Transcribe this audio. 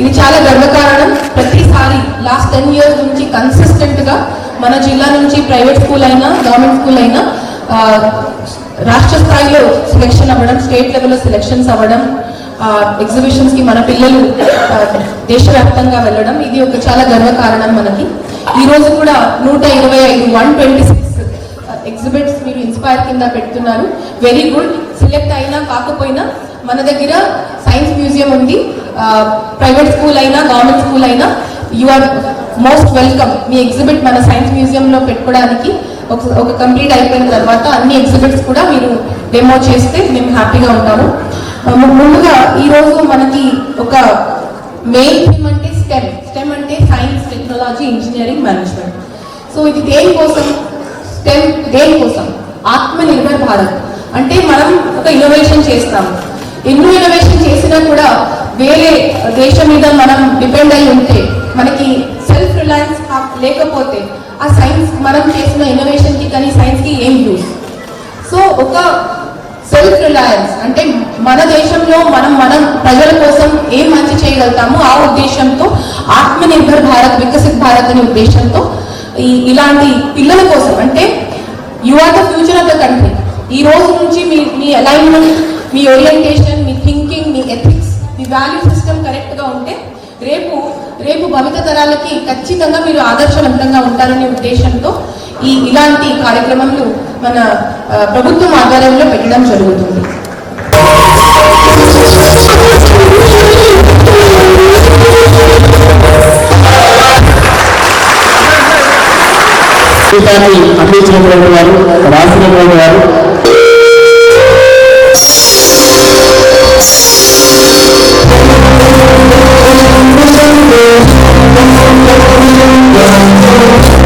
ఇది చాలా గర్వకారణం. ప్రతిసారి లాస్ట్ టెన్ ఇయర్స్ నుంచి కన్సిస్టెంట్గా మన జిల్లా నుంచి ప్రైవేట్ స్కూల్ అయినా గవర్నమెంట్ స్కూల్ అయినా రాష్ట్ర స్థాయిలో సెలెక్షన్ అవ్వడం స్టేట్ లెవెల్లో సెలెక్షన్స్ అవ్వడం ఎగ్జిబిషన్స్కి మన పిల్లలు దేశవ్యాప్తంగా వెళ్ళడం ఇది ఒక చాలా గర్వకారణం మనకి. ఈరోజు కూడా నూట ఇరవై ఐదు వన్ ట్వంటీ సిక్స్ ఎగ్జిబిట్స్ మీరు ఇన్స్పైర్ కింద పెడుతున్నారు. వెరీ గుడ్ సెలెక్ట్ అయినా కాకపోయినా మన దగ్గర సైన్స్ మ్యూజియం ఉంది. ప్రైవేట్ స్కూల్ అయినా గవర్నమెంట్ స్కూల్ అయినా యు ఆర్ మోస్ట్ వెల్కమ్ మీ ఎగ్జిబిట్ మన సైన్స్ మ్యూజియంలో పెట్టుకోవడానికి ఒక ఒక కంప్లీట్ అయిపోయిన తర్వాత అన్ని ఎగ్జిబిట్స్ కూడా మీరు డెమో చేస్తే మేము హ్యాపీగా ఉంటాము. ముందుగా ఈరోజు మనకి ఒక మెయిన్ థీమ్ అంటే స్టెమ్ స్టెమ్ అంటే science technology engineering management so ఇది దేనికోసం స్టెమ్ దేనికోసం ఆత్మనిర్భర్ భారత్. అంటే మనం ఒక ఇన్నోవేషన్ చేస్తాము. ఎన్నో ఇన్నోవేషన్ చేసినా కూడా డిపెండ్ అయి ఉంటే మనకి సెల్ఫ్ రిలయన్స్ లేకపోతే ఆ సైన్స్ మనం చేసిన ఇన్నోవేషన్కి కానీ సైన్స్కి ఏం యూస్ సో ఒక సెల్ఫ్ రిలయన్స్ అంటే మన దేశంలో మనం మనం ప్రజల కోసం ఏం మంచి చేయగలుగుతామో ఆ ఉద్దేశంతో ఆత్మనిర్భర్ భారత్ వికసిత్ భారత్ అనే ఉద్దేశంతో ఈ ఇలాంటి పిల్లల కోసం అంటే you are the future of the country ఈ రోజు నుంచి మీ మీ అలైన్మెంట్ మీ ఓరియంటేషన్ మీ థింకింగ్ మీ ఎథిక్స్ మీ వాల్యూ సిస్టమ్ కరెక్ట్గా ఉంటే రేపు రేపు భవిత తరాలకి ఖచ్చితంగా మీరు ఆదర్శవంతంగా ఉంటారనే ఉద్దేశంతో ఈ ఇలాంటి కార్యక్రమాలు మన ప్రభుత్వం ఆధ్వర్యంలో పెట్టడం జరుగుతుంది. అందించినటువంటి వారు రాసినటువంటి వారు you.